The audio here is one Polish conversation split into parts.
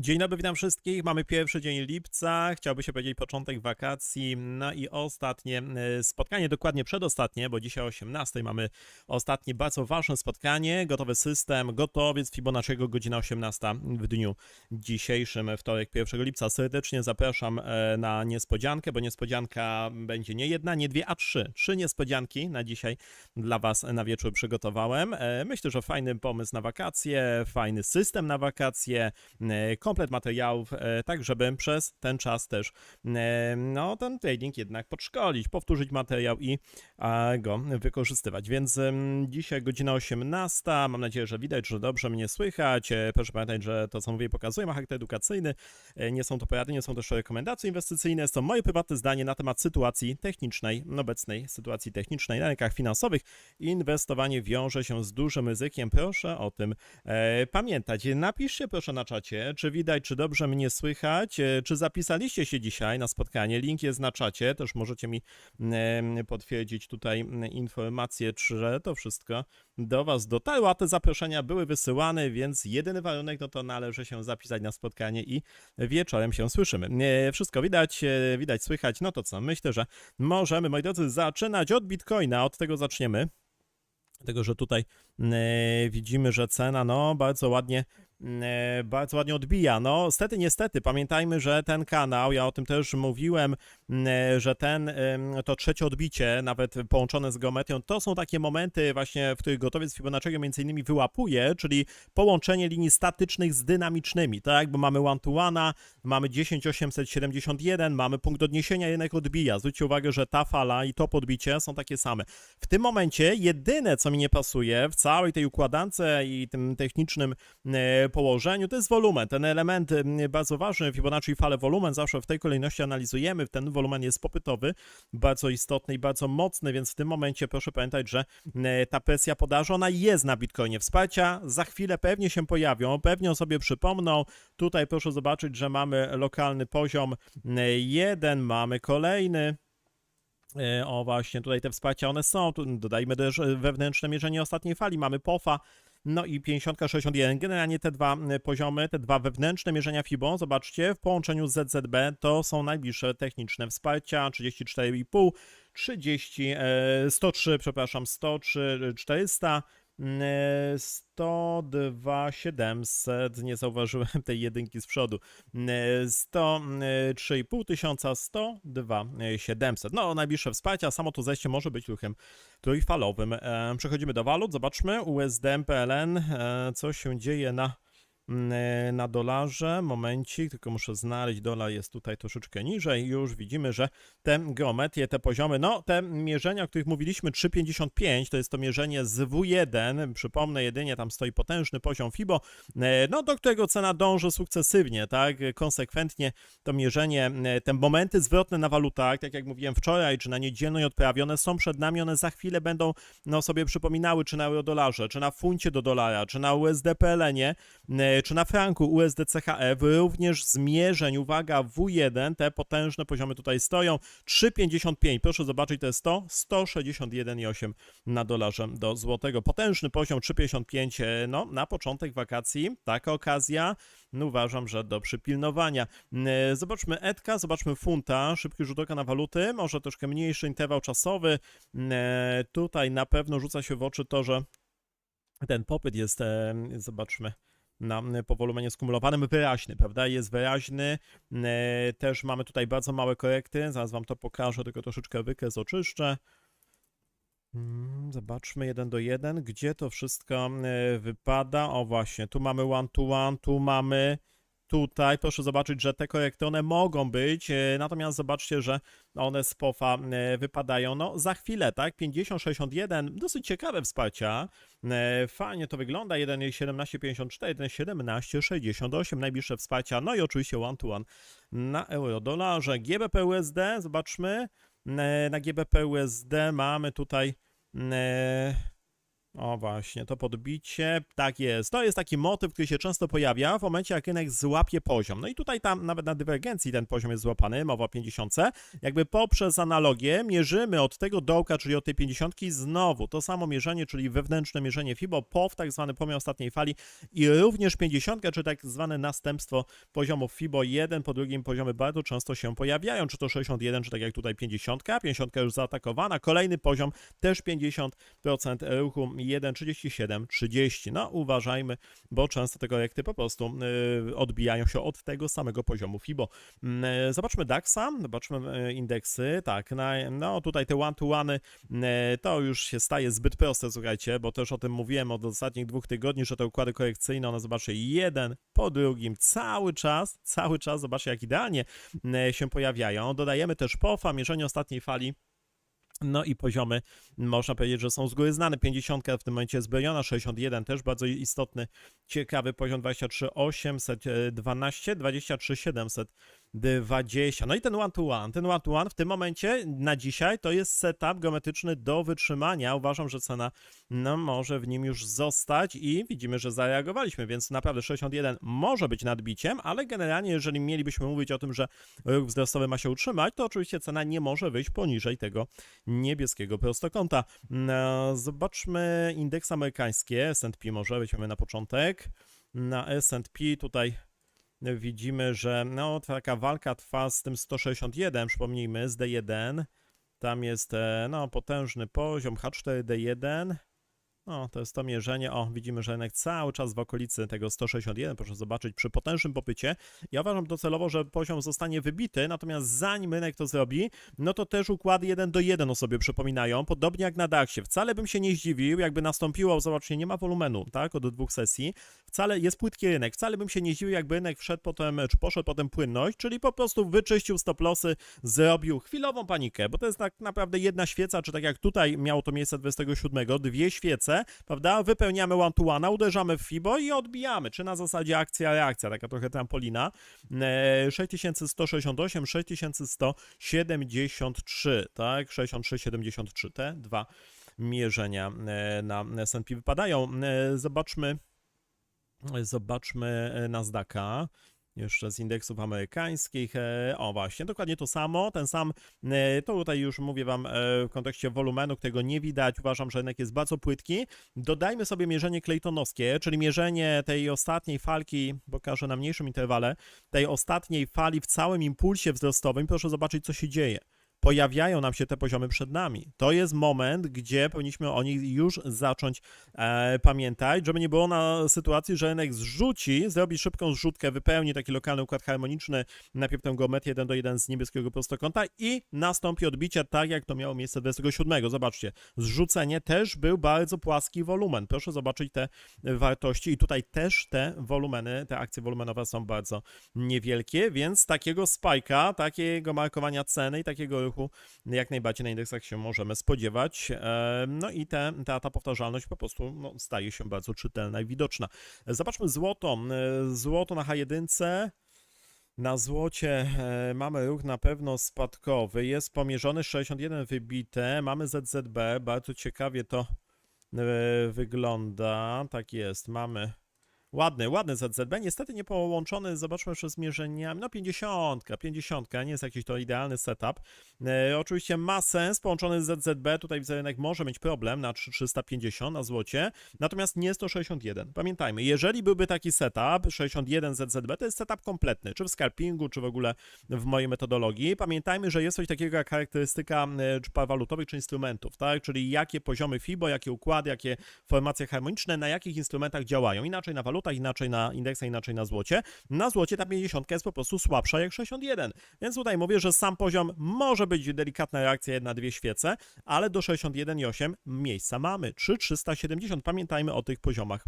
Dzień dobry, witam wszystkich. Mamy pierwszy dzień lipca, chciałby się powiedzieć początek wakacji, no i ostatnie e, spotkanie, dokładnie przedostatnie, bo dzisiaj o 18 mamy ostatnie bardzo ważne spotkanie, gotowy system, gotowiec Fibonacciego, godzina 18 w dniu dzisiejszym, wtorek 1 lipca. Serdecznie zapraszam e, na niespodziankę, bo niespodzianka będzie nie jedna, nie dwie, a trzy. Trzy niespodzianki na dzisiaj dla Was na wieczór przygotowałem. E, Myślę, że fajny pomysł na wakacje, fajny system na wakacje, komplet materiałów, e, tak żeby przez ten czas też e, no, ten trading jednak podszkolić, powtórzyć materiał i go wykorzystywać. Więc dzisiaj godzina 18, mam nadzieję, że widać, że dobrze mnie słychać. E, Proszę pamiętać, że to co mówię pokazuję ma charakter edukacyjny, nie są to porady, nie są też rekomendacje inwestycyjne, to moje prywatne zdanie na temat sytuacji technicznej, obecnej sytuacji technicznej na rynkach finansowych. Inwestowanie wiąże się z dużym ryzykiem, proszę o tym pamiętać. Napiszcie proszę na czacie, czy widać, czy dobrze mnie słychać, e, czy zapisaliście się dzisiaj na spotkanie. Link jest na czacie, też możecie mi potwierdzić tutaj informację, czy to wszystko do Was dotarło, a te zaproszenia były wysyłane, więc jedyny warunek no to należy się zapisać na spotkanie i wieczorem się słyszymy. E, Wszystko widać, e, widać, słychać, no to co, myślę, że możemy, moi drodzy, zaczynać od Bitcoina, od tego zaczniemy. Dlatego, że tutaj widzimy, że cena no bardzo ładnie bardzo ładnie odbija. No, stety, niestety, pamiętajmy, że ten kanał, ja o tym też mówiłem, e, że ten, to trzecie odbicie, nawet połączone z geometrią, to są takie momenty właśnie, w których gotowiec Fibonacciego między innymi wyłapuje, czyli połączenie linii statycznych z dynamicznymi, tak, bo mamy one-to-one, mamy 10871, mamy punkt odniesienia, rynek odbija. Zwróćcie uwagę, że ta fala i to podbicie są takie same. W tym momencie jedyne, co mi nie pasuje w całej tej układance i tym technicznym e, położeniu, to jest wolumen. Ten element m, bardzo ważny, Fibonacci fale wolumen, zawsze w tej kolejności analizujemy. Ten wolumen jest popytowy, bardzo istotny i bardzo mocny, więc w tym momencie proszę pamiętać, że e, ta presja podaży, ona jest na Bitcoinie. Wsparcia za chwilę pewnie się pojawią, pewnie o sobie przypomną. Tutaj proszę zobaczyć, że mamy lokalny poziom e, jeden, mamy kolejny. E, O właśnie, tutaj te wsparcia one są. Dodajmy też e, wewnętrzne mierzenie ostatniej fali. Mamy POFA, no i 50-61. Generalnie te dwa e, poziomy, te dwa wewnętrzne mierzenia FIBO, zobaczcie, w połączeniu z ZZB to są najbliższe techniczne wsparcia 34,5, 30, e, 103, przepraszam, 103, 400. mm, e, 102 700, nie zauważyłem tej jedynki z przodu. E, 103,5 tysiąca, 102 700. No, najbliższe wsparcia, samo to zejście może być ruchem trójfalowym. E, Przechodzimy do walut, zobaczmy. USD, PLN, e, co się dzieje na, na dolarze. Momencik, tylko muszę znaleźć, dolar jest tutaj troszeczkę niżej. Już widzimy, że te geometrie, te poziomy, no te mierzenia, o których mówiliśmy, 3,55 to jest to mierzenie z W1, przypomnę, jedynie tam stoi potężny poziom FIBO, e, no do którego cena dąży sukcesywnie, tak, konsekwentnie to mierzenie, e, te momenty zwrotne na walutach, tak jak mówiłem wczoraj, czy na niedzielnej odprawie, one są przed nami, one za chwilę będą no, sobie przypominały, czy na euro-dolarze, czy na funcie do dolara, czy na USD PLN-ie, e, czy na franku USD CHF, również zmierzeń, uwaga, W1, te potężne poziomy tutaj stoją, 3,55, proszę zobaczyć, to jest to, 161,8 na dolarze do złotego, potężny poziom 3,55, e, no, na początek wakacji, taka okazja, no, uważam, że do przypilnowania. E, Zobaczmy Edka, zobaczmy funta, szybki rzut oka na waluty, może troszkę mniejszy interwał czasowy, E, Tutaj na pewno rzuca się w oczy to, że ten popyt jest, e, zobaczmy, na po wolumenie skumulowanym wyraźny, prawda? Jest wyraźny. E, Też mamy tutaj bardzo małe korekty. Zaraz wam to pokażę, tylko troszeczkę wykres oczyszczę. Mm, Zobaczmy jeden do jeden, gdzie to wszystko e, wypada. O właśnie, tu mamy one to one, tu mamy tutaj. Proszę zobaczyć, że te korekty one mogą być, e, natomiast zobaczcie, że one z POFA e, wypadają no za chwilę, tak? 50-61, dosyć ciekawe wsparcia. E, Fajnie to wygląda. 1,1754, 1,1768, najbliższe wsparcia. No i oczywiście one to one na euro-dolarze. GBP USD, zobaczmy. Na GBP USD mamy tutaj O właśnie, to podbicie, tak jest. To jest taki motyw, który się często pojawia w momencie, jak rynek złapie poziom. No i tutaj tam nawet na dywergencji ten poziom jest złapany, mowa o 50. Jakby poprzez analogię mierzymy od tego dołka, czyli od tej 50 znowu to samo mierzenie, czyli wewnętrzne mierzenie FIBO, POW, tak zwany pomiar ostatniej fali i również 50, czy tak zwane następstwo poziomów FIBO, jeden po drugim poziomy bardzo często się pojawiają, czy to 61, czy tak jak tutaj 50, 50 już zaatakowana, kolejny poziom też 50% ruchu 1,37, 30. No uważajmy, bo często te korekty po prostu y, odbijają się od tego samego poziomu FIBO. Mm, y, Zobaczmy DAXa, zobaczmy y, indeksy, tak, no tutaj te one-to-one y, to już się staje zbyt proste, słuchajcie, bo też o tym mówiłem od ostatnich dwóch tygodni, że te układy korekcyjne, one zobaczcie, jeden po drugim, cały czas, cały czas, zobaczcie jak idealnie y, się pojawiają. Dodajemy też POFA, mierzenie ostatniej fali, no i poziomy, można powiedzieć, że są z góry znane. 50 w tym momencie zbrojona, 61 też bardzo istotny, ciekawy poziom 23 812, 23 720. No i ten one to one, ten one to one w tym momencie na dzisiaj to jest setup geometryczny do wytrzymania. Uważam, że cena no, może w nim już zostać i widzimy, że zareagowaliśmy, więc naprawdę 61 może być nadbiciem, ale generalnie jeżeli mielibyśmy mówić o tym, że ruch wzrostowy ma się utrzymać, to oczywiście cena nie może wyjść poniżej tego niebieskiego prostokąta. No, zobaczmy indeks amerykański, S&P może, weźmiemy na początek. Na S&P tutaj widzimy, że no, taka walka trwa z tym 161, przypomnijmy, z D1. Tam jest e, no, potężny poziom H4D1. No, to jest to mierzenie. O, widzimy, że rynek cały czas w okolicy tego 161, proszę zobaczyć, przy potężnym popycie. Ja uważam docelowo, że poziom zostanie wybity, natomiast zanim rynek to zrobi, no to też układy 1 do 1 o sobie przypominają, podobnie jak na DAXie. Wcale bym się nie zdziwił, jakby nastąpiło, zobaczcie, nie ma wolumenu, tak, od dwóch sesji. Wcale jest płytki rynek, wcale bym się nie zdziwił, jakby rynek wszedł potem, czy poszedł potem płynność, czyli po prostu wyczyścił stop lossy, zrobił chwilową panikę, bo to jest tak naprawdę jedna świeca, czy tak jak tutaj miało to miejsce 27, dwie świece, prawda? Wypełniamy one to one, uderzamy w FIBO i odbijamy, czy na zasadzie akcja, reakcja, taka trochę trampolina. E, 6168, 6173, tak? 6373, te dwa mierzenia e, na S&P wypadają. E, Zobaczmy, zobaczmy e, Nasdaqa. Jeszcze z indeksów amerykańskich. E, O, właśnie, dokładnie to samo. Ten sam, e, to tutaj już mówię Wam e, w kontekście wolumenu, którego nie widać. Uważam, że rynek jest bardzo płytki. Dodajmy sobie mierzenie Claytonowskie, czyli mierzenie tej ostatniej falki, pokażę na mniejszym interwale, tej ostatniej fali w całym impulsie wzrostowym. Proszę zobaczyć, co się dzieje pojawiają nam się te poziomy przed nami. To jest moment, gdzie powinniśmy o nich już zacząć e, pamiętać, żeby nie było na sytuacji, że rynek zrzuci, zrobi szybką zrzutkę, wypełni taki lokalny układ harmoniczny, najpierw tę geometrię 1 do 1 z niebieskiego prostokąta i nastąpi odbicie tak, jak to miało miejsce 27. Zobaczcie, zrzucenie też był bardzo płaski wolumen. Proszę zobaczyć te wartości i tutaj też te wolumeny, te akcje wolumenowe są bardzo niewielkie, więc takiego spajka, takiego markowania ceny i takiego ruchu jak najbardziej na indeksach się możemy spodziewać. E, No i te, ta, ta powtarzalność po prostu no, staje się bardzo czytelna i widoczna. Zobaczmy złoto. E, Złoto na H1. Na złocie e, mamy ruch na pewno spadkowy. Jest pomierzony 61 wybite. Mamy ZZB. Bardzo ciekawie to wygląda. Tak jest. Mamy Ładny, ładny ZZB, niestety nie połączony, zobaczmy jeszcze z mierzeniami, no 50, 50, nie jest jakiś to idealny setup. E, oczywiście ma sens połączony z ZZB, tutaj wizerunek może mieć problem na 350 na złocie, natomiast nie 161. Pamiętajmy, jeżeli byłby taki setup, 61 ZZB, to jest setup kompletny, czy w scalpingu, czy w ogóle w mojej metodologii. Pamiętajmy, że jest coś takiego jak charakterystyka walutowych, czy instrumentów, tak, czyli jakie poziomy FIBO, jakie układy, jakie formacje harmoniczne, na jakich instrumentach działają, inaczej na walutach, inaczej na indeksach, inaczej na złocie. Na złocie ta 50 jest po prostu słabsza jak 61. Więc tutaj mówię, że sam poziom może być delikatna reakcja, jedna, dwie świece, ale do 61,8 miejsca mamy. 3,370. Pamiętajmy o tych poziomach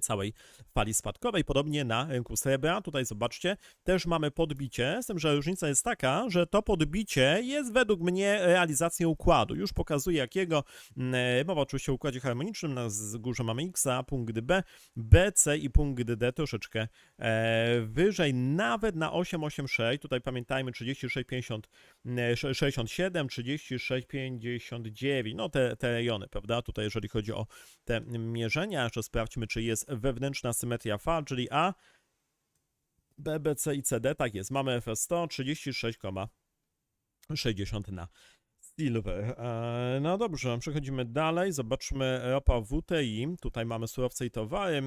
całej fali spadkowej. Podobnie na rynku srebra, tutaj zobaczcie, też mamy podbicie, z tym, że różnica jest taka, że to podbicie jest według mnie realizacją układu. Już pokazuję jakiego, Mm, e, mowa oczywiście o układzie harmonicznym, na górze mamy X, a punkt B, B, C i punkt D troszeczkę e, wyżej, nawet na 886, tutaj pamiętajmy 36,50, e, sze- 67, 36,59, no te, te rejony, prawda, tutaj jeżeli chodzi o te mierzenia, jeszcze sprawdźmy, czy jest wewnętrzna symetria fal, czyli A, B, B, C i CD, tak jest, mamy FS100, 36,60 na Silver. E, No dobrze, przechodzimy dalej. Zobaczmy ropa WTI. Tutaj mamy surowce i towary e,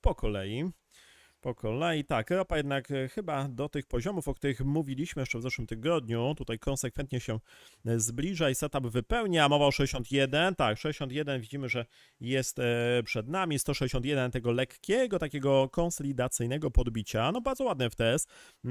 po kolei. Po kolei, tak, ropa jednak e, chyba do tych poziomów, o których mówiliśmy jeszcze w zeszłym tygodniu, tutaj konsekwentnie się e, zbliża i setup wypełnia. Mowa o 61, tak, 61 widzimy, że jest e, przed nami, 161 tego lekkiego, takiego konsolidacyjnego podbicia, no bardzo ładny FTS,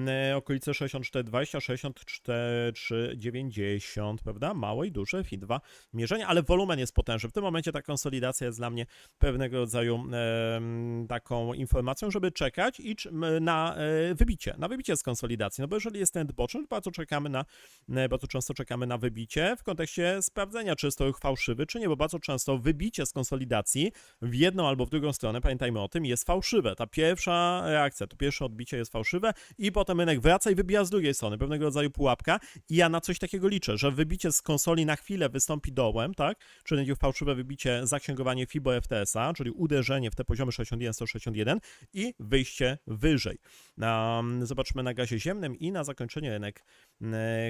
e, okolice 64,20, 64,90, prawda, małe i duże FI2 mierzenia, ale wolumen jest potężny. W tym momencie ta konsolidacja jest dla mnie pewnego rodzaju em, taką informacją, żeby czekać i czy- m, na e, wybicie, na wybicie z konsolidacji, no bo jeżeli jest ten boczny, to bardzo czekamy na, e, bardzo często czekamy na wybicie w kontekście sprawdzenia, czy jest to fałszywy, czy nie, bo bardzo często wybicie z konsolidacji w jedną albo w drugą stronę, pamiętajmy o tym, jest fałszywe. Ta pierwsza reakcja, to pierwsze odbicie jest fałszywe i potem rynek wraca i wybija z drugiej strony, pewnego rodzaju pułapka. I ja na coś takiego liczę, że wybicie z konsoli na chwilę wystąpi dołem, tak, czyli będzie fałszywe wybicie, zaksięgowanie FIBO FTS-a, czyli uderzenie w te poziomy 61-161 i wyjście wyżej. Um, zobaczmy na gazie ziemnym i na zakończenie rynek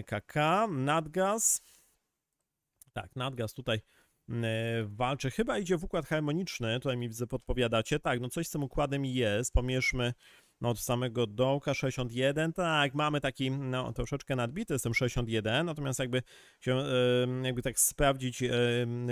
KK, nadgaz. Tak, nadgaz tutaj walczy. Chyba idzie w układ harmoniczny, tutaj mi podpowiadacie. Tak, no coś z tym układem jest. Pomierzmy no, od samego dołka 61. Tak, mamy taki no, troszeczkę nadbity tym 61, natomiast jakby się, jakby tak sprawdzić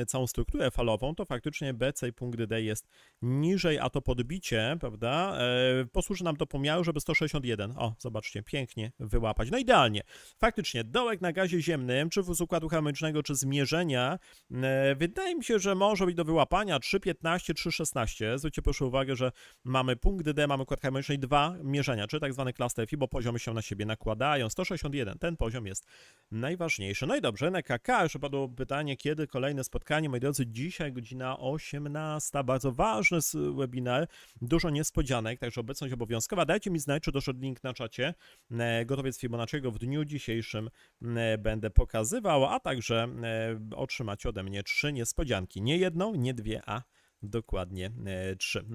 całą strukturę falową, to faktycznie BC i punkt D jest niżej, a to podbicie, prawda, e, posłuży nam do pomiaru, żeby 161, o, zobaczcie, pięknie wyłapać. No idealnie. Faktycznie, dołek na gazie ziemnym, czy z układu harmonicznego, czy zmierzenia, e, wydaje mi się, że może być do wyłapania 3,15, 3,16. Zwróćcie proszę uwagę, że mamy punkt D, mamy układ harmoniczny i mierzenia, czy tak zwane cluster FI, bo poziomy się na siebie nakładają. 161, ten poziom jest najważniejszy. No i dobrze, na KK jeszcze padło pytanie, kiedy kolejne spotkanie. Moi drodzy, dzisiaj godzina 18, bardzo ważny webinar, dużo niespodzianek, także obecność obowiązkowa. Dajcie mi znać, czy doszedł link na czacie. E, Gotowiec Fibonacciego w dniu dzisiejszym e, będę pokazywał, a także e, otrzymacie ode mnie trzy niespodzianki. Nie jedną, nie dwie, a dokładnie trzy.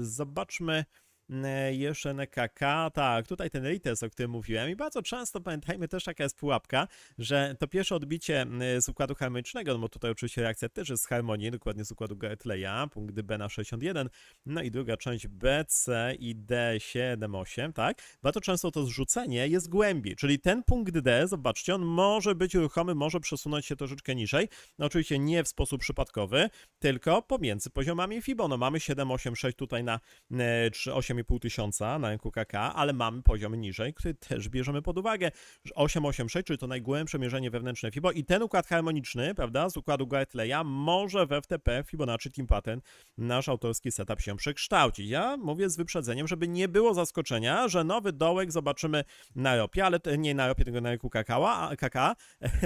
Zobaczmy e, jeszcze NKK, tak, tutaj ten retest, o którym mówiłem. I bardzo często pamiętajmy też taka jest pułapka, że to pierwsze odbicie z układu harmonicznego, no bo tutaj oczywiście reakcja też jest z harmonii, dokładnie z układu Gartleya, punkt B na 61, no i druga część B, C i D 7, 8, tak? Bardzo często to zrzucenie jest głębiej, czyli ten punkt D, zobaczcie, on może być ruchomy, może przesunąć się troszeczkę niżej, no oczywiście nie w sposób przypadkowy, tylko pomiędzy poziomami FIBO, no mamy 7, 8, 6 tutaj na e, 3, 8,5 tysiąca na rynku KK, ale mamy poziom niżej, który też bierzemy pod uwagę. 886, czyli to najgłębsze mierzenie wewnętrzne FIBO i ten układ harmoniczny, prawda, z układu Gartleya może w FTP Fibonacci Team Pattern nasz autorski setup się przekształcić. Ja mówię z wyprzedzeniem, żeby nie było zaskoczenia, że nowy dołek zobaczymy na ropie, ale nie na ropie, tylko na rynku kakała, KK,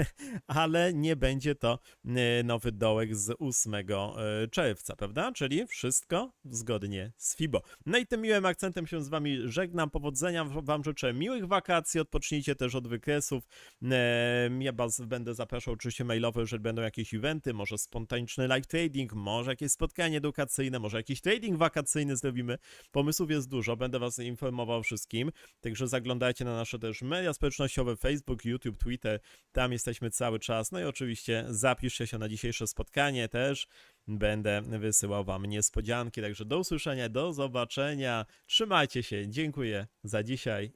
ale nie będzie to e, nowy dołek z 8 e, czerwca, prawda? Czyli wszystko zgodnie z FIBO. No i tym miłym akcentem się z wami żegnam. Powodzenia wam życzę miłych wakacji, odpocznijcie też od wykresów. Ja was będę zapraszał oczywiście mailowo, jeżeli będą jakieś eventy, może spontaniczny live trading, może jakieś spotkanie edukacyjne, może jakiś trading wakacyjny zrobimy. Pomysłów jest dużo, będę was informował wszystkim. Także zaglądajcie na nasze też media społecznościowe, Facebook, YouTube, Twitter, tam jesteśmy cały czas. No i oczywiście zapiszcie się na dzisiejsze spotkanie też. Będę wysyłał wam niespodzianki, także do usłyszenia, do zobaczenia. Trzymajcie się, dziękuję za dzisiaj i